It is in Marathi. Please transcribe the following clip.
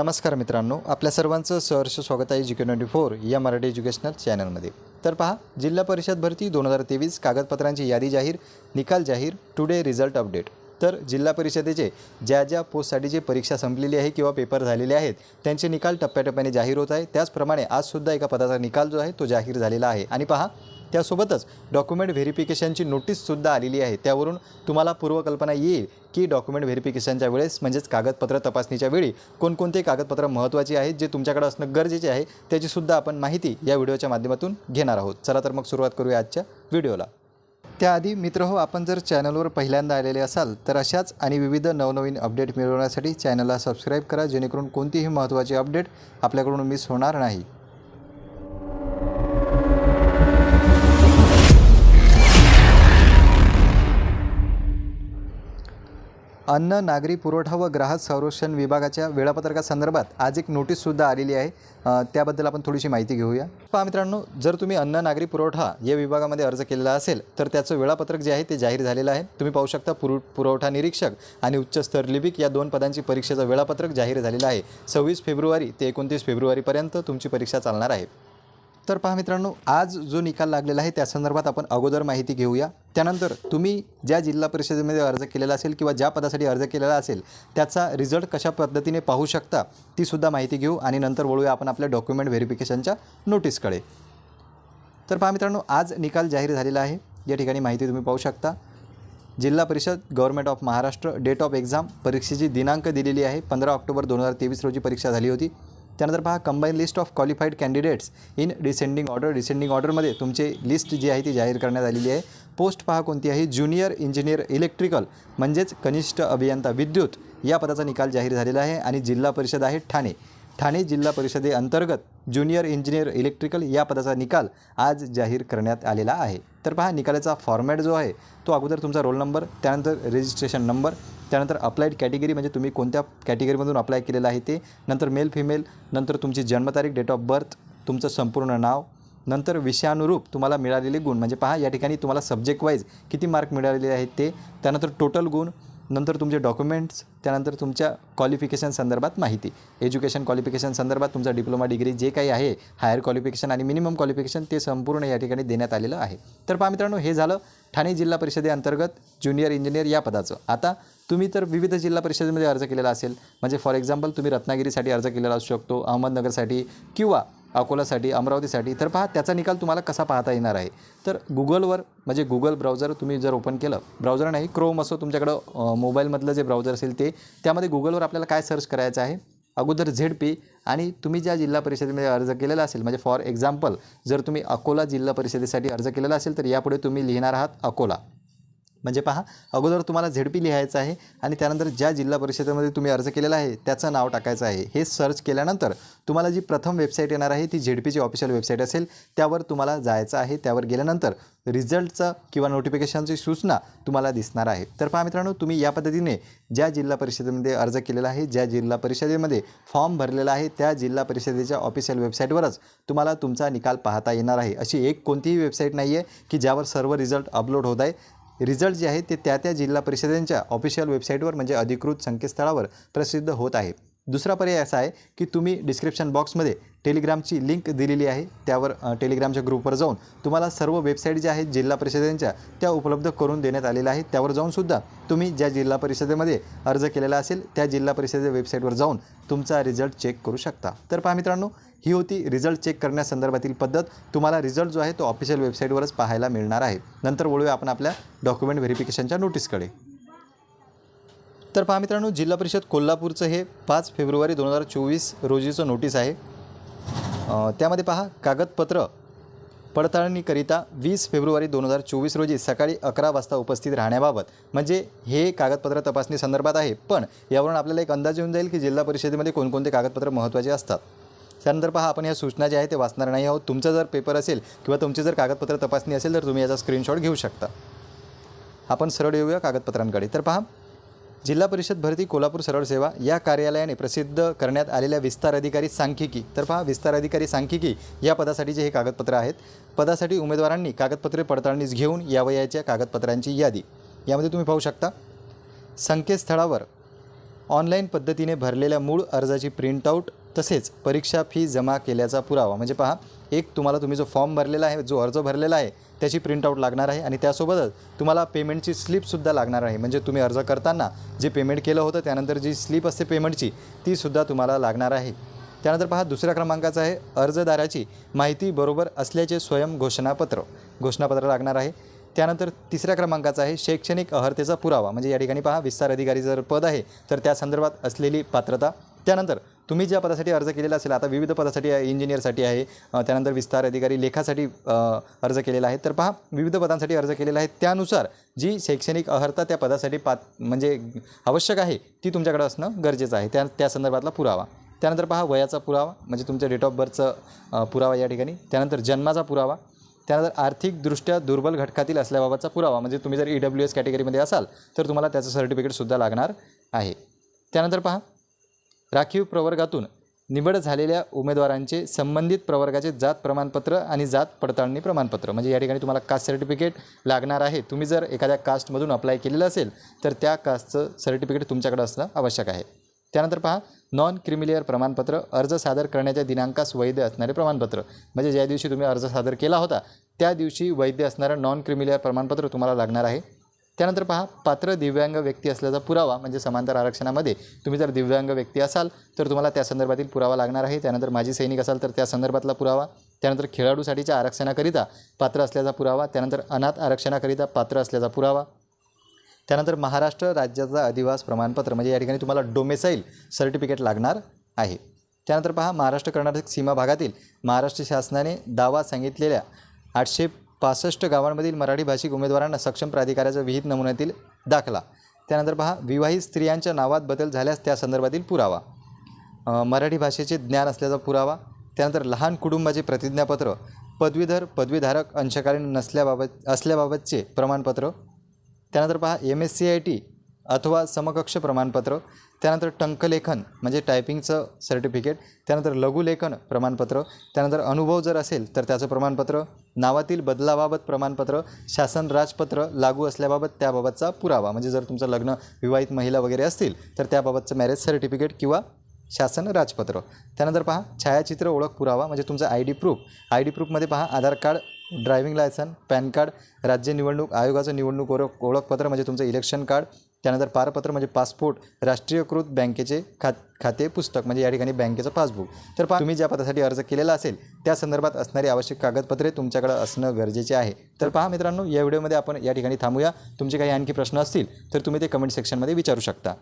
नमस्कार मित्रांनो आपल्या सर्वांचं सहर्ष स्वागत आहे जी के ट्वेंटी फोर या मराठी एज्युकेशनल चॅनलमध्ये. तर पहा जिल्हा परिषद भरती दोन हजार तेवीस कागदपत्रांची यादी जाहीर निकाल जाहीर टुडे रिझल्ट अपडेट तर जिल्हा परिषदेचे ज्या ज्या पोस्टसाठीची परीक्षा संपलेली आहे किंवा पेपर झालेले आहेत त्यांचे निकाल टप्प्याटप्प्याने जाहीर होत आहे त्याचप्रमाणे आजसुद्धा एका पदाचा निकाल जो आहे तो जाहीर झालेला आहे. आणि पहा त्यासोबतच डॉक्युमेंट व्हेरिफिकेशनची नोटीससुद्धा आलेली आहे. त्यावरून तुम्हाला पूर्वकल्पना येईल की डॉक्युमेंट व्हेरिफिकेशनच्या वेळेस म्हणजेच कागदपत्र तपासणीच्या वेळी कोणकोणते कागदपत्र महत्त्वाची आहेत जे तुमच्याकडे असणं गरजेचे आहे त्याचीसुद्धा आपण माहिती या व्हिडिओच्या माध्यमातून घेणार आहोत. चला तर मग सुरुवात करूया आजच्या व्हिडिओला. त्याआधी मित्र हो आपण जर चॅनलवर पहिल्यांदा आलेले असाल तर अशाच आणि विविध नवनवीन अपडेट मिळवण्यासाठी चॅनलला सबस्क्राईब करा जेणेकरून कोणतीही महत्त्वाची अपडेट आपल्याकडून मिस होणार नाही. अन्न नागरी पुरवठा व ग्राहक संरक्षण विभागाच्या वेळापत्रकासंदर्भात आज एक नोटीससुद्धा आलेली आहे. त्याबद्दल आपण थोडीशी माहिती घेऊया. पहा मित्रांनो जर तुम्ही अन्न नागरी पुरवठा या विभागामध्ये अर्ज केलेला असेल तर त्याचं वेळापत्रक जे आहे ते जाहीर झालेलं आहे. तुम्ही पाहू शकता पुरु पुरवठा निरीक्षक आणि उच्च स्तर लिपिक या दोन पदांची परीक्षेचं वेळापत्रक जाहीर झालेलं आहे. सव्वीस फेब्रुवारी ते एकोणतीस फेब्रुवारीपर्यंत तुमची परीक्षा चालणार आहे. तर पहा मित्रांनो आज जो निकाल लागलेला आहे त्या संदर्भात आपण अगोदर माहिती घेऊया. त्यानंतर तुम्ही ज्या जिल्हा परिषदेमध्ये अर्ज केलेला असेल किंवा ज्या पदासाठी अर्ज केलेला असेल त्याचा रिझल्ट कशा पद्धतीने पाहू शकता तीसुद्धा माहिती घेऊ आणि नंतर वळूया आपण आपल्या डॉक्युमेंट व्हेरिफिकेशनच्या नोटीसकडे तर पहा मित्रांनो आज निकाल जाहीर झालेला आहे. या ठिकाणी माहिती तुम्ही पाहू शकता. जिल्हा परिषद government of Maharashtra date of exam परीक्षेची दिनांक दिलेली आहे. पंधरा ऑक्टोबर दोन हजार तेवीस रोजी परीक्षा झाली होती. त्यानंतर पहा combine list of qualified candidates in descending order descending ऑर्डरमध्ये तुमचे लिस्ट जी आहे ती जाहीर करण्यात आलेली आहे. पोस्ट पहा कोणती आहे? ज्युनियर इंजिनियर इलेक्ट्रिकल म्हणजेच कनिष्ठ अभियंता विद्युत या पदाचा निकाल जाहीर झालेला आहे. आणि जिल्हा परिषद आहे ठाणे. ठाणे जिल्हा परिषदेअंतर्गत ज्युनियर इंजिनियर इलेक्ट्रिकल या पदाचा निकाल आज जाहीर करण्यात आलेला आहे. तर पहा निकालाचा फॉर्मॅट जो आहे तो अगोदर तुमचा रोल नंबर त्यानंतर रजिस्ट्रेशन नंबर त्यानंतर अप्लाईड कॅटेगरी म्हणजे तुम्ही कोणत्या कॅटेगरीमधून अप्लाय केलेलं आहे ते नंतर मेल फिमेल नंतर तुमची जन्मतारीख डेट ऑफ बर्थ तुमचं संपूर्ण नाव नंतर विषयानुरूप तुम्हाला मिळालेले गुण म्हणजे पहा या ठिकाणी तुम्हाला सब्जेक्ट वाईज किती मार्क मिळालेले आहेत ते त्यानंतर टोटल गुण नंतर तुमचे डॉक्युमेंट्स त्यानंतर तुमच्या क्वालिफिकेशन संदर्भात माहिती. एज्युकेशन क्वालिफिकेशन संदर्भात तुमचा डिप्लोमा डिग्री जे काही आहे हायर क्वालिफिकेशन आणि मिनिमम क्वालिफिकेशन ते संपूर्ण या ठिकाणी देण्यात आलेलं आहे. तर पहा मित्रांनो हे झालं ठाणे जिल्हा परिषदेअंतर्गत ज्युनियर इंजिनियर या पदाचं. आता तुम्ही तर विविध जिल्हा परिषदेमध्ये अर्ज केलेला असेल. म्हणजे फॉर एक्झाम्पल तुम्ही रत्नागिरीसाठी अर्ज केलेला असू शकतो अहमदनगरसाठी किंवा अकोलासाठी अमरावतीसाठी. तर पहा त्याचा निकाल तुम्हाला कसा पाहता येणार आहे? तर गुगलवर म्हणजे गुगल ब्राउझर तुम्ही जर ओपन केलं ब्राउझर नाही क्रोम असो तुमच्याकडं मोबाईलमधलं जे ब्राउझर असेल ते त्यामध्ये गुगलवर आपल्याला काय सर्च करायचं आहे? अगोदर झेड पी आणि तुम्ही ज्या जिल्हा परिषदेमध्ये अर्ज केलेला असेल म्हणजे फॉर एक्झाम्पल जर तुम्ही अकोला जिल्हा परिषदेसाठी अर्ज केलेला असेल तर यापुढे तुम्ही लिहिणार आहात अकोला. म्हणजे पहा अगोदर तुम्हाला झेडपी लिहायचं आहे आणि त्यानंतर ज्या जिल्हा परिषदेमध्ये तुम्ही अर्ज केलेला आहे त्याचं नाव टाकायचं आहे. हे सर्च केल्यानंतर तुम्हाला जी प्रथम वेबसाईट येणार आहे ती झेडपीची ऑफिशियल वेबसाईट असेल. त्यावर तुम्हाला जायचं आहे. त्यावर गेल्यानंतर रिझल्टचं किंवा नोटिफिकेशनची सूचना तुम्हाला दिसणार आहे. तर पहा मित्रांनो तुम्ही या पद्धतीने ज्या जिल्हा परिषदेमध्ये अर्ज केलेला आहे ज्या जिल्हा परिषदेमध्ये फॉर्म भरलेला आहे त्या जिल्हा परिषदेच्या ऑफिशियल वेबसाईटवरच तुम्हाला तुमचा निकाल पाहता येणार आहे. अशी एक कोणतीही वेबसाईट नाही आहे की ज्यावर सर्व रिझल्ट अपलोड होत आहे. रिझल्ट जे आहे ते त्या त्या जिल्हा परिषदेंच्या ऑफिशियल वेबसाईटवर म्हणजे अधिकृत संकेतस्थळावर प्रसिद्ध होत आहे. दुसरा पर्याय असा आहे की तुम्ही डिस्क्रिप्शन बॉक्समध्ये टेलिग्रामची लिंक दिलेली आहे. त्यावर टेलिग्रामच्या ग्रुपवर जाऊन तुम्हाला सर्व वेबसाईट ज्या आहेत जिल्हा परिषदेच्या त्या उपलब्ध करून देण्यात आलेल्या आहेत. त्यावर जाऊनसुद्धा तुम्ही ज्या जिल्हा परिषदेमध्ये अर्ज केलेला असेल त्या जिल्हा परिषदे वेबसाईटवर जाऊन तुमचा रिझल्ट चेक करू शकता. तर पहा मित्रांनो ही होती रिझल्ट चेक करण्यासंदर्भातील पद्धत. तुम्हाला रिझल्ट जो आहे तो ऑफिशियल वेबसाईटवरच पाहायला मिळणार आहे. नंतर वळूया आपण आपल्या डॉक्युमेंट व्हेरिफिकेशनच्या नोटीसकडे तर पहा मित्रांनो जिल्हा परिषद कोल्हापूरचं हे पाच फेब्रुवारी दोन हजार चोवीस रोजीचं नोटीस आहे. त्यामध्ये पहा कागदपत्र पडताळणीकरिता वीस फेब्रुवारी दोन हजार चोवीस रोजी सकाळी अकरा वाजता उपस्थित राहण्याबाबत म्हणजे हे कागदपत्र तपासणी संदर्भात आहे. पण यावरून आपल्याला एक अंदाज येऊन जाईल की जिल्हा परिषदेमध्ये कोणकोणते कागदपत्र महत्त्वाचे असतात. त्यानंतर पहा आपण या सूचना ज्या आहेत ते वाचणार नाही आहोत. तुमचा जर पेपर असेल किंवा तुमची जर कागदपत्र तपासणी असेल तर तुम्ही याचा स्क्रीनशॉट घेऊ शकता. आपण सरळ येऊया कागदपत्रांकडे. तर पहा जिल्हा परिषद भरती कोल्हापूर सरळ सेवा या कार्यालयाने प्रसिद्ध करण्यात आलेल्या विस्तार अधिकारी सांख्यिकी. तर पहा विस्तार अधिकारी सांख्यिकी या पदासाठीचे हे कागदपत्र आहेत पदासाठी उमेदवारांनी कागदपत्रे पडताळणीस घेऊन यावयाच्या कागदपत्रांची यादी. यामध्ये तुम्ही पाहू शकता संकेतस्थळावर ऑनलाईन पद्धतीने भरलेल्या मूळ अर्जाची प्रिंटआउट तसेच परीक्षा फी जमा केल्याचा पुरावा. म्हणजे पहा एक तुम्हाला तुम्ही जो फॉर्म भरलेला आहे जो अर्ज भरलेला आहे त्याची प्रिंटआउट लागणार आहे आणि त्यासोबतच तुम्हाला पेमेंटची स्लिपसुद्धा लागणार आहे. म्हणजे तुम्ही अर्ज करताना जे पेमेंट केलं होतं त्यानंतर जी स्लिप असते पेमेंटची तीसुद्धा तुम्हाला लागणार आहे. त्यानंतर पहा दुसऱ्या क्रमांकाचं आहे अर्जदाराची माहिती बरोबर असल्याचे स्वयं घोषणापत्र. घोषणापत्र लागणार आहे. त्यानंतर तिसऱ्या क्रमांकाचा आहे शैक्षणिक अहर्तेचा पुरावा. म्हणजे या ठिकाणी पहा विस्तार अधिकारी जर पद आहे तर त्या संदर्भात असलेली पात्रता. त्यानंतर तुम्ही ज्या पदासाठी अर्ज केलेला असेल आता विविध पदासाठी आहे इंजिनियरसाठी आहे त्यानंतर विस्तार अधिकारी लेखासाठी अर्ज केलेला आहे. तर पहा विविध पदांसाठी अर्ज केलेला आहे. त्यानुसार जी शैक्षणिक अर्हता त्या पदासाठी पात म्हणजे आवश्यक आहे ती तुमच्याकडे असणं गरजेचं आहे. त्या त्या संदर्भातला पुरावा. त्यानंतर पहा वयाचा पुरावा म्हणजे तुमच्या डेट ऑफ बर्थचं पुरावा या ठिकाणी. त्यानंतर जन्माचा पुरावा. त्यानंतर आर्थिकदृष्ट्या दुर्बल घटकातील असल्याबाबतचा पुरावा. म्हणजे तुम्ही जर ई डब्ल्यू एस कॅटेगरीमध्ये असाल तर तुम्हाला त्याचं सर्टिफिकेटसुद्धा लागणार आहे. त्यानंतर पहा राखीव प्रवर्गातून निवड झालेल्या उमेदवारांचे संबंधित प्रवर्गाचे जात प्रमाणपत्र आणि जात पडताळणी प्रमाणपत्र. म्हणजे या ठिकाणी तुम्हाला कास्ट सर्टिफिकेट लागणार आहे. तुम्ही जर एखाद्या कास्टमधून अप्लाय केलेलं असेल तर त्या कास्टचं सर्टिफिकेट तुमच्याकडे असणं आवश्यक आहे. त्यानंतर पहा नॉन क्रिमिलेअर प्रमाणपत्र अर्ज सादर करण्याच्या दिनांकास वैध असणारे प्रमाणपत्र. म्हणजे ज्या दिवशी तुम्ही अर्ज सादर केला होता त्या दिवशी वैध असणारं नॉन क्रिमिलियर प्रमाणपत्र तुम्हाला लागणार आहे. त्यानंतर पहा पात्र दिव्यांग व्यक्ती असल्याचा पुरावा म्हणजे समांतर आरक्षणामध्ये तुम्ही जर दिव्यांग व्यक्ती असाल तर तुम्हाला त्या संदर्भातील पुरावा लागणार आहे. त्यानंतर माजी सैनिक असाल तर त्या संदर्भातला पुरावा. त्यानंतर खेळाडूसाठीच्या आरक्षणाकरिता पात्र असल्याचा पुरावा. त्यानंतर अनाथ आरक्षणाकरिता पात्र असल्याचा पुरावा. त्यानंतर महाराष्ट्र राज्याचा अधिवास प्रमाणपत्र म्हणजे या ठिकाणी तुम्हाला डोमेसाईल सर्टिफिकेट लागणार आहे. त्यानंतर पहा महाराष्ट्र कर्नाटक सीमा भागातील महाराष्ट्र शासनाने दावा सांगितलेल्या आठशे पासष्ट गावांमधील मराठी भाषिक उमेदवारांना सक्षम प्राधिकाराच्या विहित नमुन्यातील दाखला. त्यानंतर पहा विवाहित स्त्रियांच्या नावात बदल झाल्यास त्या संदर्भातील पुरावा. मराठी भाषेचे ज्ञान असल्याचा पुरावा. त्यानंतर लहान कुटुंबाचे प्रतिज्ञापत्र. पदवीधर पदवीधारक अंशकालीन नसल्याबाबत असल्याबाबतचे प्रमाणपत्र. त्यानंतर पहा M S C I T अथवा समकक्ष प्रमाणपत्र त्यानंतर टंकलेखन म्हणजे टायपिंगचं सर्टिफिकेट त्यानंतर लघुलेखन प्रमाणपत्र त्यानंतर अनुभव जर असेल तर त्याचं प्रमाणपत्र नावातील बदलाबाबत प्रमाणपत्र शासन राजपत्र लागू असल्याबाबत त्याबाबतचा पुरावा. म्हणजे जर तुमचं लग्न विवाहित महिला वगैरे असतील तर त्याबाबतचं मॅरेज सर्टिफिकेट किंवा शासन राजपत्र. त्यानंतर पहा छायाचित्र ओळख पुरावा म्हणजे तुमचं I D proof I D प्रूफमध्ये पहा Aadhaar card driving licence PAN card राज्य निवडणूक आयोगाचं निवडणूक ओळख ओळखपत्र म्हणजे तुमचं इलेक्शन कार्ड त्यानंतर पारपत्र म्हणजे पासपोर्ट राष्ट्रीयकृत बँकेचे खात खाते पुस्तक म्हणजे या ठिकाणी बँकेचं पासबुक. तर पहा तुम्ही ज्या पदासाठी अर्ज केलेला असेल त्या संदर्भात असणारी आवश्यक कागदपत्रे तुमच्याकडे असणं गरजेचे आहे. तर पहा मित्रांनो या व्हिडिओमध्ये आपण या ठिकाणी थांबूया. तुमचे काही आणखी प्रश्न असतील तर तुम्ही ते कमेंट सेक्शनमध्ये विचारू शकता.